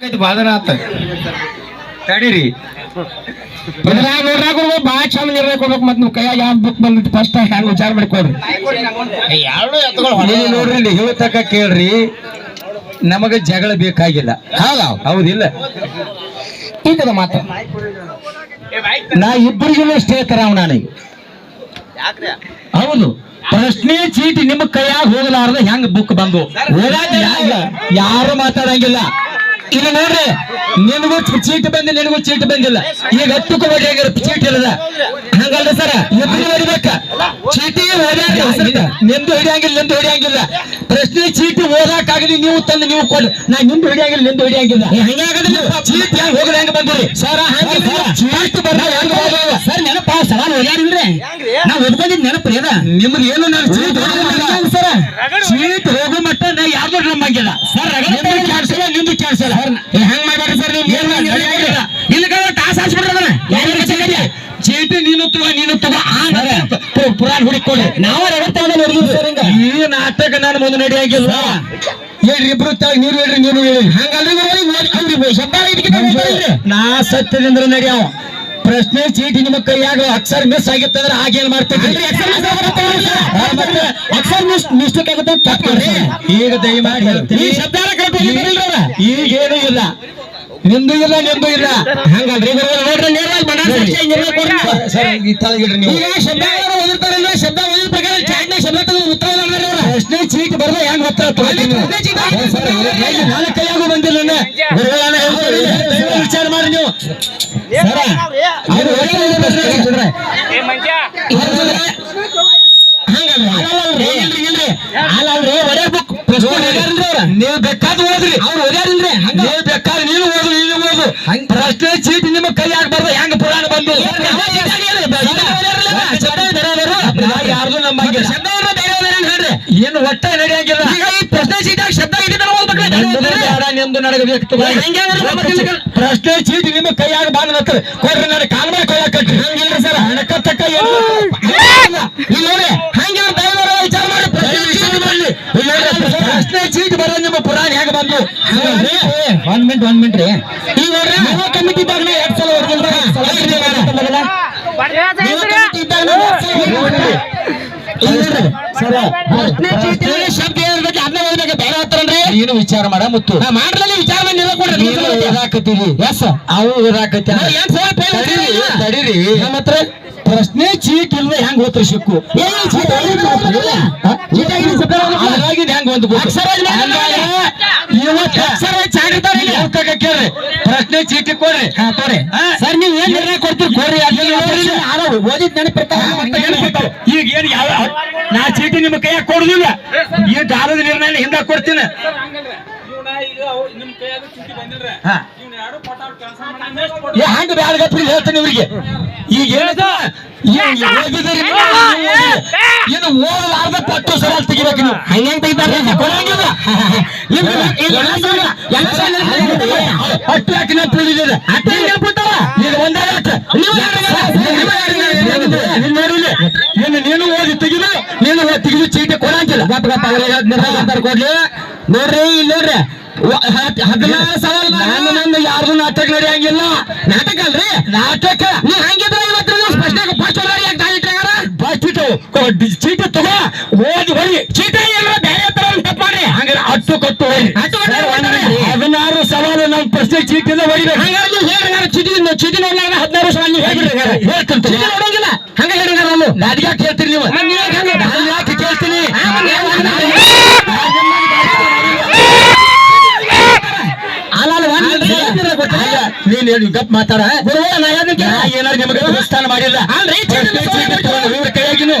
ಬಾದನ ಆತ. ತಡೀರಿ. ನೋಡ್ರಾಗ ಭಾಳ ಚಂದ ನಿರ್ಣಯ ಕೊಡ್ಬೇಕು ಮತ್ತೆ ನೀವು ಕೈಯಾಗ ಯಾವ ಬುಕ್ ಬಂದಿತ್ತು ಫಸ್ಟ್ ಹ್ಯಾಂಗ ವಿಚಾರ ಮಾಡಿಕೊಡ್ರಿ ಎತ್ತುಗಳು ನೀವು ನೋಡ್ರಿ ಇಲ್ಲಿ ಹೇಳ್ತಕ್ಕ ಕೇಳ್ರಿ ನಮಗ ಜಗಳ ಬೇಕಾಗಿಲ್ಲ. ಹೌದಾ? ಹೌದಿಲ್ಲ. ಈಗದ ಮಾತು. ನಾ ಇಬ್ಬರಿಗೂ ಸ್ನೇಹಿತರ ಅವ್ ನನಗೆ. ಹೌದು. ಪ್ರಶ್ನೆ ಚೀಟಿ ನಿಮ್ಮ ಕೈಯಾಗ ಹೋಗಲಾರ್ದ ಹೆಂಗ್ ಬುಕ್ ಬಂದು? ಯಾರು ಮಾತಾಡಂಗಿಲ್ಲ. ಈಗ ನೋಡ್ರಿ ನಿನಗೂ ಚೀ- ಚೀಟಿ ಬಂದಿ ನಿನಗೂ ಚೀಟಿ ಬಂದಿಲ್ಲ. ಈಗ ಹತ್ತಕ್ಕೂ ಹೊಡೆಯಾಗಿರ ಚೀಟಿ ಇಲ್ಲದ ಹಂಗಲ್ರಿ ಸರ ಇಬ್ಬರು ಹೊಡಿಬೇಕ ಚೀಟಿ ಓದಾಕ ನಿಂದು ಹಿಡಿಯಂಗಿಲ್ಲ ನಿಂದು ಹಿಡಿಯಂಗಿಲ್ಲ. ಪ್ರಶ್ನೆ ಚೀಟಿ ಓದಾಕಾಗಲಿ ನೀವು ತಂದು ನೀವು ಕೊಡ್. ನಾ ನಿಂದು ಹಿಡಿಯಂಗಿಲ್ಲ ನಿಂದು ಹಿಡಿಯಂಗಿಲ್ಲ. ಹಂಗಾಗದ್ರಿ ಚೀಟಿ ಹೆಂಗ್ ಹೋಗ್ರಿ ಹೆಂಗ್ ಬಂದ್ರಿ? ಸರ ಚೀಟಿ ಬರ್ದ ಹೆಂಗ್ ಸರ್ ನೆನಪ ಸವಾಲ್ ಓದ್ಯಾರಿಲ್ರಿ? ನಾ ಓದ್ಕೊಂಡಿದ್ ನೆನಪು ಏನ ನಿಮ್ಗೆ ಏನು ನಾನು ಚೀಟ್ ಸರ್. ಚೀಟ್ ಹೋಗೋ ಮಟ್ಟ ನಾ ಯಾರ್ದು ನಂಬಂಗಿಲ್ಲ ಸರ್ ನಿಮ್ದು ಕ್ಯಾನ್ಸಲ್ ನಿಮ್ದು ಕ್ಯಾನ್ಸಲ್ ಹೆಂಗ್ ಮಾಡ್ಬೇಡ್ರಿ ಸರ್ ನೀವು? ಇಲ್ಲಿ ಟಾಸ್ ಹಾಸ್ಬಿಡ್ರದನ ಚೀಟಿ ನೀನು ತಗೋ ನೀನು ತಗೋ. ಆ ಪುರಾಣ ಹುಡುಕೊಳ್ಳಿ ನಾವು ಈ ನಾಟಕ ನಾನು ಮುಂದೆ ನಡೆಯಂಗಿಲ್ಲ ಹೇಳ್ರಿ ಇಬ್ರು ತ- ನೀರು ಹೇಳ್ರಿ ನೀರು ಹೇಳಿ. ಹಂಗಲ್ರಿ ಶಬ್ದ ನಾ ಸತ್ಯದಿಂದ ನಡೆಯವ. ಪ್ರಶ್ನೆ ಚೀಟಿ ನಿಮ್ಮ ಕೈಯಾಗ ಅಕ್ಷರ ಮಿಸ್ ಆಗಿತ್ತಂದ್ರೆ ಹಾಗೇನ್ ಮಾಡ್ತೀವಿ ಅಕ್ಷರ ಮಿಸ್ ಮಿಸ್ಟೇಕ್ ಆಗುತ್ತೆ ತಪ್ಪು ಈಗ ದಯಮಾಡಿ ಹೇಳ್ತೀನಿ ಈಗ ಏನೂ ಇಲ್ಲ. ನಿಂದು ಇಲ್ಲ ನಿಂದು ಇಲ್ಲ. ಹಂಗಲ್ರಿ ನೋಡ್ರಿ ನೇರವಾಗಿ ತಳಗಿಡ್ರಿ ನೀವು. ಈಗ ಶಬ್ದ ಓದಿರ್ತಾರಲ್ಲ ಶಬ್ದ ಓದಿದ ಪ್ರಕಾರ ಚಾಟ್ನ ಶಬ್ದ ತೆಗೆದು ಉತ್ತರ ಪ್ರಶ್ನೆ ಚೀಟ್ ಬರ್ದ ಹೆಂಗ್ ಉತ್ತರ ನಾನು ಕೈಯಾಗೂ ಬಂದಿಲ್ಲ ವಿಚಾರ ಮಾಡಿ ನೀವು. ನೀವು ಬೇಕಾದ್ ಓದ್ರಿ. ಅವ್ರು ಓದ್ಯಾರಿಲ್ರಿ ನೀವು ಬೇಕಾದ ನೀನು ಓದು ನೀನು ಓದು. ಪ್ರಶ್ನೆ ಚೀಟಿ ನಿಮ್ಮ ಕೈ ಬರ್ದ ಹೆಂಗ ಪುರಾಣ ಬಂದು? ಯಾರ್ದು ನಮ್ಮ ಹೇಳ್ರಿ. ಏನು ಒಟ್ಟ ನಡೆಯಂಗಿಲ್ಲ. ಬೇಡ ಪ್ರಶ್ನೆ ಚೀಟಿ ನಿಮ್ಮ ಕೈಯಾಗ ಬಂದ ನಂತರ ಕೊಡ್ರಿ ನನ್ನ ಕಾಲ್ ಮೇಲೆ ಕೊಯ್ಯಾಕ ಕಟ್ರಿ ಹಂಗಿಲ್ರಿ ಸರ್ ಹಣ ಕತ್ತ ಇಲ್ಲಿ. ನೋಡಿ ಹಂಗಿಲ್ಲ ವಿಚಾರ ಮಾಡಿ. ಪ್ರಶ್ನೆ ಚೀಟಿ ಬರೋ ನಿಮ್ಮ ಪುರಾಣ ಹೇಗೆ ಬಂದು ಒಂದ್ ಮಿನಿಟ್ ಒನ್ ಮಿನಿಟ್ ರೀ. ಈಗ ನೋಡ್ರಿ ಕಮಿಟಿ ಇದ್ದಾಗ ನಾ ಎರಡ್ ಸಲ ಕಮಿಟಿ ಇದ್ದಾಗ ಸರ, ಪ್ರಶ್ನೆ ಶಬ್ದ ನೀನು ವಿಚಾರ ಮಾಡ ಮುತ್ತು. ಮಾಡ್ರಲ್ಲಿ ವಿಚಾರ ಮಾಡಿ ಓದಾಕತ್ತೀವಿ ಎಸ್ ಅವು ಓದಾಕತ್ತಿ ತಡೀರಿ. ನಮ್ಮ ಹತ್ರ ಪ್ರಶ್ನೆ ಚೀಟ್ ಇಲ್ದೆ ಹೆಂಗ್ ಹೋತ್ರಿ ಹೆಂಗ್ ಒಂದು ಕೇಳ್ರಿ ಪ್ರಶ್ನೆ ಚೀಟಿ ಕೊಡ್ರಿ. ಸರ್ ನೀವು ಏನ್ ನಿರ್ಣಯ ಕೊಡ್ತೀರಿ? ಕೊಡ್ರಿ ಓದಿದ್ ನೆನಪಿರ್ತಾವ ಈಗ ಏನ್ ಯಾವ ನಾ ಚೀಟಿ ನಿಮ್ಮ ಕೈಯಾಗ ಕೊಡುದಿಲ್ಲ. ಈ ದಾರದ ನಿರ್ಣಯ ಹಿಂದ ಕೊಡ್ತೀನಿ. ಏ ಹಂಗ ಬ್ಯಾಡ ಗಪ್ರಿ ಹೇಳ್ತೀನಿ ಇವ್ರಿಗೆ ಈಗ ಏನು ಓದಲಾರ್ದ ಪಟ್ಟು ಸರ ತೆಗಿಬೇಕು ನೀವು ತೆಗಿತಾರೆ ನೆನಪು ಉಂಟವ? ಈಗ ಒಂದೇ ನೀನು ಓದಿ ತೆಗಿದು ನೀನು ಓದಿ ತೆಗಿದು ಚೀಟಿ ಕೊಡಂಗಿಲ್ಲ ಗಪ್ಪ ಗಪ್ಪ ಕೊಡ್ಲಿ ನೋಡ್ರಿ ಇಲ್ಲರ್ರಿ ಹದಿನಾರು ಸಾವಿರ ನಾನು ನಂದು ಯಾರ್ದು ನಾಟಕ ನಡೆಯಂಗಿಲ್ಲ. ನಾಟಕ ಅಲ್ರಿ? ನಾಟಕ? ನೀ ಹಂಗಿದ್ರೆ ಇವತ್ತು ಸ್ಪಷ್ಟ ಫಸ್ಟ್ ಯಾಕೆ ಬಸ್ ಚೀಟಿ ತಗೋ. ಓದಿ ಹೊಡಿ ಚೀಟಿ ಇಲ್ಲ ಬೇರೆ ತರ ತಪ್ಪು ಮಾಡಿ ಹಂಗಾರೆ ಅಟ್ಟು ಕಟ್ಟು ಹದಿನಾರು ಸವಾಲು ನಮ್ಮ ಪ್ರಶ್ನೆ ಚೀಟಿನ ಹೊಡಿಬೇಕು. ಹಂಗಾರೆ ಹೇಳಿ ಚೀಟಿ ಚೀಟಿ ನೋಡ್ಲಾರ ಹದಿನಾರು ಸವಾಲು ನೀವು ಹೇಳ್ಬಿಡ್ರಿ ಹೇಳ್ತೀನಿ ಚೀಟಿ ನೋಡಂಗಿಲ್ಲ ಹಂಗ ಹೇಳಿದ್ರೆ ನಾನು. ನಾಟಕ ಕೇಳ್ತೀರಿ ನೀವು? ನಾನು ಯಾಕೆ ಕೇಳ್ತೀನಿ? ನೀನ್ ಹೇಳಿ ಗಪ್ ಮಾತಾಡ. ಏನಾರು ನಿಮಗೆ ದೇವಸ್ಥಾನ ಮಾಡಿಲ್ಲ? ಕೈಯಾಗಿನು.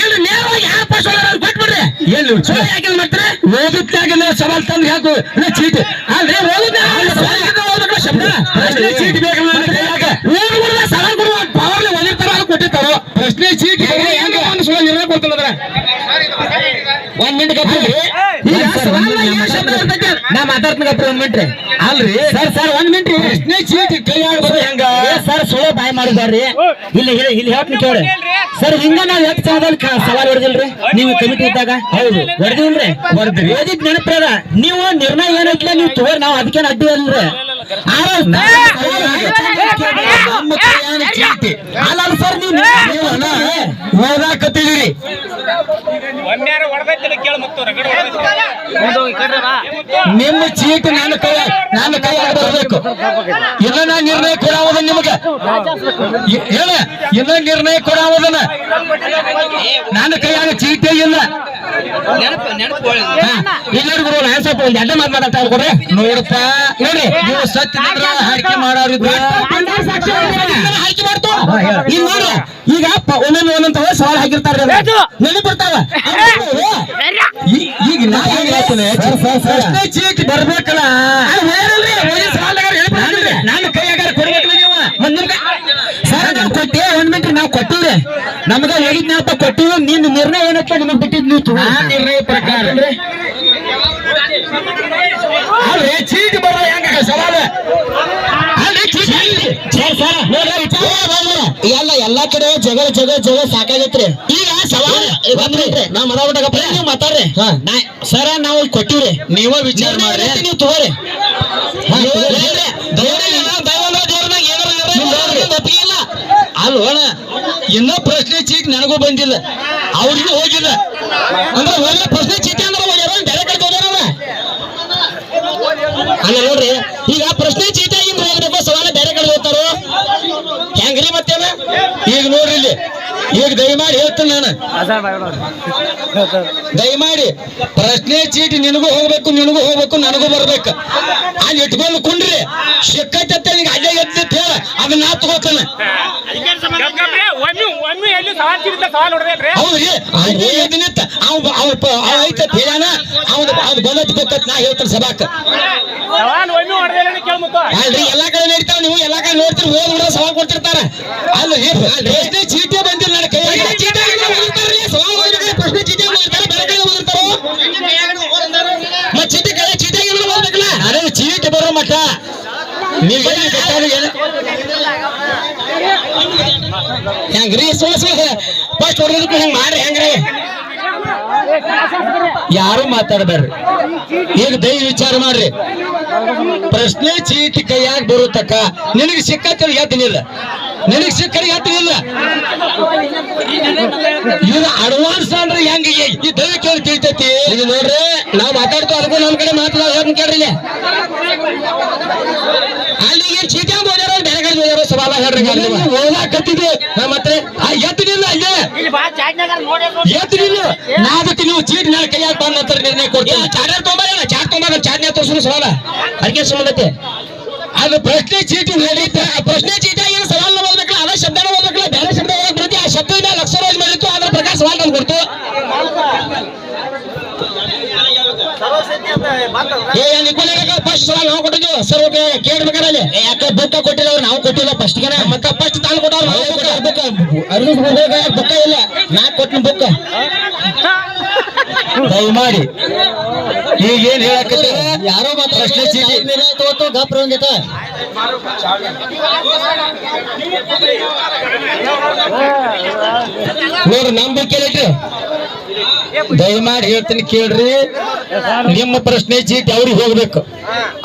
ಇಲ್ಲಿ ನೇರವಾಗಿ ಯಾವ ಪಕ್ಷ ಕೊಟ್ಬಿಡ್ರಿ. ಎಲ್ಲಿ ಯಾಕೆ ಮಾಡ್ತಾರೆ? ಓದಿದ್ದಾಗ ಸವಾಲ್ ತಂದು ಹಾಕು. ಇಲ್ಲ ಚೀಟಿ. ಅಲ್ರಿ ಓದಿದ್ದಾಗ ಶಬ್ದ? ಪ್ರಶ್ನೆ ಚೀಟಿ ಬೇಕು ನನ್ನ ಕೈಯಾಗ. ಓದ್ಬಿಡ್ದ ಸವಾಲ್ ಕೊಡುವ ಪವರ್ಲಿ ಓದಿರ್ತಾರ ಅದು ಕೊಟ್ಟಿರ್ತಾರೋ? ಪ್ರಶ್ನೆ ಚೀಟಿ ಹೆಂಗ? ಅನ್ಸುವ ನಿರ್ಣಯ ಕೊಡ್ತಾರ ಒಂದ್ ಮಿನಿಟ್ ನಾ ಮಾತಾಡ್ತೀನಿ ಒಂದ್ ಮಿಂಟ್ರಿ ಅಲ್ರಿ ಸರ್ ಸರ್ ಒಂದ್ ಮಿನಿಟ್ ಪ್ರಶ್ನೆ ಚೀಟಿ ಕೈಯಾಗ ಬರೋ ಹೆಂಗ ಸರ್ ಸುಳ್ಳು ಬಾಯ್ ಮಾಡಿದಾರ್ರಿ ಇಲ್ಲಿ ಇಲ್ಲಿ ಇಲ್ಲಿ ಹೇಳ್ತೀನಿ ಕೇಳಿ ಸರ್ ಹಿಂಗ ನಾವ್ ಎಷ್ಟು ಸಾಲದಲ್ಲಿ ಸವಾಲ್ ಹೊಡೆದಿಲ್ರಿ ನೀವು ಕಮಿಟಿ ಇದ್ದಾಗ ಹೌದು ಹೊಡೆದಿಲ್ರಿ ಹೊಡೆದ್ರಿ ಓದಿದ್ ನೆನಪದ ನೀವು ನಿರ್ಣಯ ಏನೈತಿಲ್ಲ ನೀವು ತಗೋರಿ ನಾವ್ ಅದಕ್ಕೇನು ಅಡ್ಡಿ ಅಲ್ರಿ ಅಲ್ಲ ಸರ್ ನೀವು ನೀವು ನಿಮ್ಮ ಚೀಟಿ ನನ್ನ ಕೈ ನನ್ನ ಕೈಯಾಗ ಬರಬೇಕು ಇಲ್ಲ ನಾ ನಿರ್ಣಯ ಕೊಡಾವದ ನಿಮಗೆ. ಹೇಳ ಇಲ್ಲ ನಿರ್ಣಯ ಕೊಡಾವದನ ನನ್ನ ಕೈಯಾಗ ಚೀಟಿ ಇಲ್ಲ. ಎಲ್ಲರಿಗೂ ಸ್ವಲ್ಪ ಒಂದ್ ಅಡ್ಡ ಮಾತು ಮಾತಾಡ್ತಾ ಕೊಡ್ರಿ ನೋಡಪ್ಪ ನೋಡಿ ನೀವು ಸತ್ಯದಿಂದ ಹಾಡಿಕೆ ಮಾಡೋರಿದ್ರ ಆಯ್ಕೆ ಮಾಡ್ತು ಈಗ ನೋಡ್ರಿ ಈಗ ಒಂದೊಂದು ಒಂದೊಂದು ಸವಾಲ್ ಹಾಕಿರ್ತಾರೆ ನೆನಪಿರ್ತಾವ ಬರ್ತಾವ ಈಗ ನಾ ಹೆಂಗ್ ಚೀಟಿ ಬರ್ಬೇಕಲ್ಲ ನಾನು ಕೈಯಾಗ ಕೊಡ್ಬೇಕಲ್ಲ ನೀವು ಒಂದ್ ನಿಮ್ಗೆ ಸರ್ ನಾವು ಕೊಟ್ಟೆ ಒಂದ್ ಮಿನಿಟ್ ನಾವು ನಮ್ಗೆ ಹೇಳಿದ್ ಹೇಳಿದ್ನಪ್ಪ ಕೊಟ್ಟಿವಿ ನಿನ್ನ ನಿರ್ಣಯ ಏನಕ್ಕೆ ನಿಮಗ್ ಬಿಟ್ಟಿದ್ ನೀವು. ಆ ನಿರ್ಣಯ ಪ್ರಕಾರ ಅಲ್ರಿ ಚೀಟಿ ಹೆಂಗ ಸವಾಲ. ಎಲ್ಲ ಎಲ್ಲಾ ಕಡೆ ಜಗಳ ಜಗಳ ಜಗಳ ಸಾಕಾಗೈತ್ರಿ ಈಗ ಸವಾಲ್ ನಾ ಮಾತಾಡ್ಬಿಟ್ಟಾಗಪ್ಪ ನೀವು ಮಾತಾಡ್ರಿ ಸರ ನಾವು ಕೊಟ್ಟಿವ್ರಿ ನೀವ ವಿಚಾರ ಮಾಡ್ರಿ ನೀವು ತಗೋರಿ ಹಾ, ಇನ್ನ ಪ್ರಶ್ನೆ ಚೀಟಿ ನನಗೂ ಬಂದಿಲ್ಲ. ಅವ್ರಿಗೂ ಹೋಗಿಲ್ಲ. ಅಂದ್ರೆ ಒಳ್ಳೆ ಪ್ರಶ್ನೆ ಚೀಟಿ ಅಂದ್ರೆ ಹೋಗ್ಯಾರ ಬೇರೆ ಕಡೆ ಅಲ್ಲ ನೋಡ್ರಿ, ಈಗ ಪ್ರಶ್ನೆ ಚೀಟಿ ಹಿಂಗ್ ಹೋಗ್ಬೇಕು ಸವಾಲ ಬೇರೆ ಕಡೆ ಹೋಗ್ತಾರೋ? ಹೆಂಗ್ರಿ ಮತ್ತೇನ? ಈಗ ನೋಡ್ರಿ ಇಲ್ಲಿ. ಈಗ ದಯಮಾಡಿ ಹೇಳ್ತೀನಿ ನಾನು. ದಯಮಾಡಿ, ಪ್ರಶ್ನೆ ಚೀಟಿ ನಿನಗೂ ಹೋಗ್ಬೇಕು ನಿನಗೂ ಹೋಗ್ಬೇಕು, ನನಗೂ ಬರ್ಬೇಕು. ಅಲ್ಲಿ ಇಟ್ಕೊಂಡು ಕುಂಡ್ರಿ. ಸಿಕ್ಕತ್ತೆ ನಿಂಗೆ ಅಲ್ಲೇ ಎದ್ದು ಹೇಳ. ಅದನ್ನ ನಾ ತಗೋತಾನೆ. ಒಮ್ಮೆ ಎಲ್ಲಿ ಸವಾಲ್ ಚಿರಿತ ಸವಾಲ್ ಹೊಡೆದ್ರಿ ಹೌದ್ರಿ. ಅಲ್ಲೇ ಎದ್ದು ನಿಂತ ಅವ್ ಅವ್ ಅವ ಐತ ಹೇಳ್ಯಾನ ಬಂದತ್ ಬೇಕತ್ ನಾ ಹೇಳ್ತಾನೆ ಸಭಾಕ. ಸವಾಲ್ ಒಮ್ಮೆ ಹೊಡೆದಿಲ್ಲ ಕೇಳ ಅಲ್ರಿ ಎಲ್ಲಾ ಕಡೆ ನೋಡ್ತಾವ ನೀವು. ಎಲ್ಲಾ ಕಡೆ ನೋಡ್ತೀರಿ ಹೋದ್ ಬಿಡೋ ಸವಾಲ್ ಕೊಡ್ತಿರ್ತಾರ. ಅಲ್ಲ ಪ್ರಶ್ನೆ ಚೀಟಿ ಬಂದಿಲ್ಲ ನನ್ನ ಕೈ ಚೀಟಿ ಸವಾಲ್ ಪ್ರಶ್ನೆ ಬೇರೆ ಕಡೆ ಹೋಗಿರ್ತಾರೋ? ಮತ್ತೆ ಚೀಟಿ ಕಡೆ ಚೀಟಿ ಹೋಗ್ಬೇಕಲ್ಲ. ನನಗೆ ಚೀಟಿ ಬರೋ ಮಟ್ಟ. ನೀವು ಏನು ಹೆಂಗ್ರಿ? ಫಸ್ಟ್ ಹೊಡೆದಕ್ಕೂ ಹೆಂಗ್ ಮಾಡ್ರಿ, ಹೆಂಗ್ರಿ? ಯಾರು ಮಾತಾಡಬೇಡ್ರಿ? ಈಗ ದೈವ ವಿಚಾರ ಮಾಡ್ರಿ. ಪ್ರಶ್ನೆ ಚೀಟಿ ಕೈಯಾಗ ಬರುತ್ತಕ್ಕ, ನಿನಗೆ ಸಿಕ್ಕತ್ತಿಲ್ಲ ಎತ್ತನಿಲ್ಲ ನಿನಗೆ ಸಿಕ್ಕರೆ ಎತ್ತನಿಲ್ಲ ಇದು ಅಡ್ವಾನ್ಸ್ ಅಂದ್ರೆ ಹೆಂಗ ಈ ದೈವ ಕೇಳಿ ತಿಳಿತೈತಿ? ಇದು ನೋಡ್ರಿ, ನಾವ್ ಮಾತಾಡ್ತೋ ಅದಕ್ಕೂ ನಮ್ ಕಡೆ ಮಾತಾಡೋ ಕೇಳ್ರಿ ಓದಾಕತ್ತಿದೆ ನಮ್ಮ ಮತ್ತೆ ಎತ್ತಿನಿಲ್ಲ ಎತ್ತನಿಲ್ಲ ಅಲ್ಲೇ. ಇಲ್ಲಿ ಬಾ ಚಾಟ್ನಾಗ ನೋಡಿ ಎತ್ತನಿಲ್ಲ ನಾ ಅದಕ್ಕೆ ನೀವು ಚೀಟಿ ನನ್ನ ಕೈಯಾಗ ಬಂದ ನಂತರ ನಿರ್ಣಯ ಕೊಡ್ತೀವಿ ಚಾರ್ಜರ್ ತೊಗೊಂಬಾರ ಚಾರ್ಜ್ ತೊಗೊಂಬಾರ ಚಾರ್ಜ್ ತೋರಿಸಲು ಸವಾಲ. ಅದಕ್ಕೆ ಸುಮ್ಮನೆ ಅದು ಪ್ರಶ್ನೆ ಚೀಟಿ ಆ ಪ್ರಶ್ನೆ ಚೀಟಿ ಏನು ಸವಾಲ್ ಓದ್ಬೇಕಲ್ಲ? ಅದ ಶಬ್ದನ ಓದ್ಬೇಕಲ್ಲ? ಬೇರೆ ಶಬ್ದ ಓದಕ್ ಬರುತ್ತೆ. ಆ ಶಬ್ದ ಲಕ್ಷ ರೋಜ್ ಮಾಡಿತ್ತು. ಅದ್ರ ಪ್ರಕಾರ ಸವಾಲ್ ತಂದು ಫಸ್ಟ್ ಸಲ ನಾವು ಕೊಟ್ಟಿದ್ವಿ ಸರ್ ಓಕೆ ಕೇಳ್ಬೇಕಾರೆ ಅಲ್ಲಿ. ಏ, ಯಾಕೆ ಬುಕ್ಕ ಕೊಟ್ಟಿಲ್ಲ ಅವ್ರು? ನಾವು ಕೊಟ್ಟಿಲ್ಲ ಫಸ್ಟ್ಗೆ ಮತ್ತೆ ಫಸ್ಟ್ ತಾನು ಕೊಟ್ಟವ್ರು ನಾವು ಬುಕ್ಕ ಬುಕ್ಕ ಅರ್ಜುನ್ ಬುಕ್ಕ ಇಲ್ಲ. ನಾ ಕೊಟ್ಟಿನ ಬುಕ್ಕ ದಯಮಾಡಿ. ಈಗ ಏನ್ ಹೇಳಕತ್ತೀರ? ಯಾರೋ ಪ್ರಶ್ನೆ ಚೀಟಿ. ತೋತು ಗಪ್ರ ಒಂದಿತ ನೋಡ್ರಿ ನಂಬಿಕೆ ದಯಮಾಡಿ ಹೇಳ್ತೀನಿ ಕೇಳ್ರಿ. ನಿಮ್ಮ ಪ್ರಶ್ನೆ ಚೀಟಿ ಅವ್ರಿಗೆ ಹೋಗ್ಬೇಕು.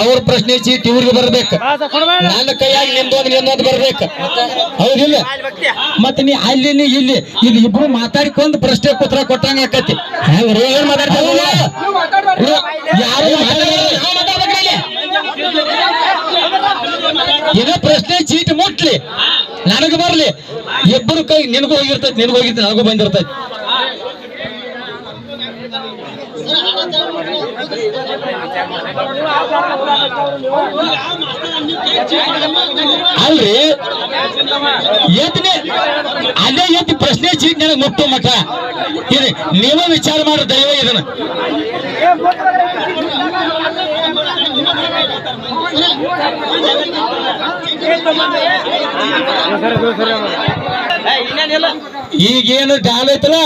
ಅವ್ರ ಪ್ರಶ್ನೆ ಚೀಟಿ ಇವ್ರಿಗೆ ಬರ್ಬೇಕು. ನನ್ನ ಕೈಯಾಗಿ ನಿಂದೋದ್ ನಿಂದೋದ್ ಬರ್ಬೇಕು. ಹೌದಿಲ್ಲ? ಮತ್ತೆ ನೀ ಅಲ್ಲಿ ನೀ ಇಲ್ಲಿ ಇಲ್ಲಿ ಇಬ್ರು ಮಾತಾಡ್ಕೊಂಡು ಪ್ರಶ್ನೆ ಪತ್ರ ಕೊಟ್ಟಂಗ ಆಕತಿ. ಏನ್ ಯಾರು. ಏನೋ ಪ್ರಶ್ನೆ ಚೀಟಿ ಮುಟ್ಲಿ. ನನಗ ಬರ್ಲಿ. ಇಬ್ಬರು ಕೈ ನಿನಗೂ ಹೋಗಿರ್ತೈತಿ ನಿನಗೂ ಹೋಗಿರ್ತೈತಿ, ನನಗೂ ಬಂದಿರ್ತೈತಿ. ಅಲ್ರಿ? ಎದ್ನೆ ಅದೇ ಎತ್ತಿ ಪ್ರಶ್ನೆ ಚೀಟ್ ನನಗೆ ಮುಟ್ಟು ಮಠ. ಇದು ನೀವೇ ವಿಚಾರ ಮಾಡ್ರ ದೈವ ಇದನ್ನ. ಈಗೇನು ಡಾಲ್ ಐತಲ್ಲ?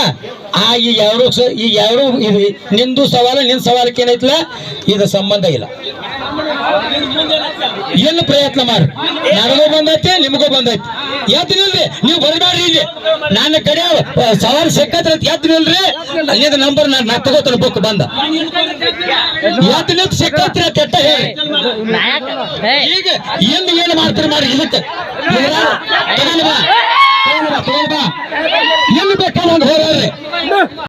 ಆ ಈಗ ಎರಡು ಸ- ಈಗ ಎರಡು ಇದು ನಿಂದು ಸವಾಲು ನಿನ್ ಸವಾಲಕ್ಕೆ ಏನೈತಲ್ಲ ಇದು ಸಂಬಂಧ ಇಲ್ಲ. ಏನು ಪ್ರಯತ್ನ ಮಾಡ್ರಿ ನನಗೂ ಬಂದೈತೆ ನಿಮಗೂ ಬಂದೈತಿ. ಎದ್ದು ನಿಲ್ರಿ? ನೀವು ಬರಬೇಡ್ರಿ ಇಲ್ಲಿ. ನನ್ನ ಕಡೆ ಸವಾಲ್ ಸಿಕ್ಕತ್ರ ಎದ್ದು ನಿಲ್ರಿ? ಅಲ್ಲಿಂದ ನಂಬರ್ ನಾನು ನಾ ತಗೋತಾನೆ ಬುಕ್ ಬಂದ. ಎದ್ದು ಸಿಕ್ಕತ್ರ ಕೆಟ್ಟ ಹೇಳಿ ಈಗ ಎಂದು ಏನು ಮಾಡ್ತಾರೆ ಮಾಡ್ರಿ ಇದಕ್ಕೆ? ಎಲ್ಲಿ ಬೇಕಾದ್ರೆ ಹೋರಾಡ್ರಿ.